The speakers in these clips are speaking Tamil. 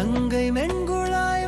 அங்கை மென்குழாய்வார்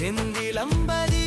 செந்திலம்பதி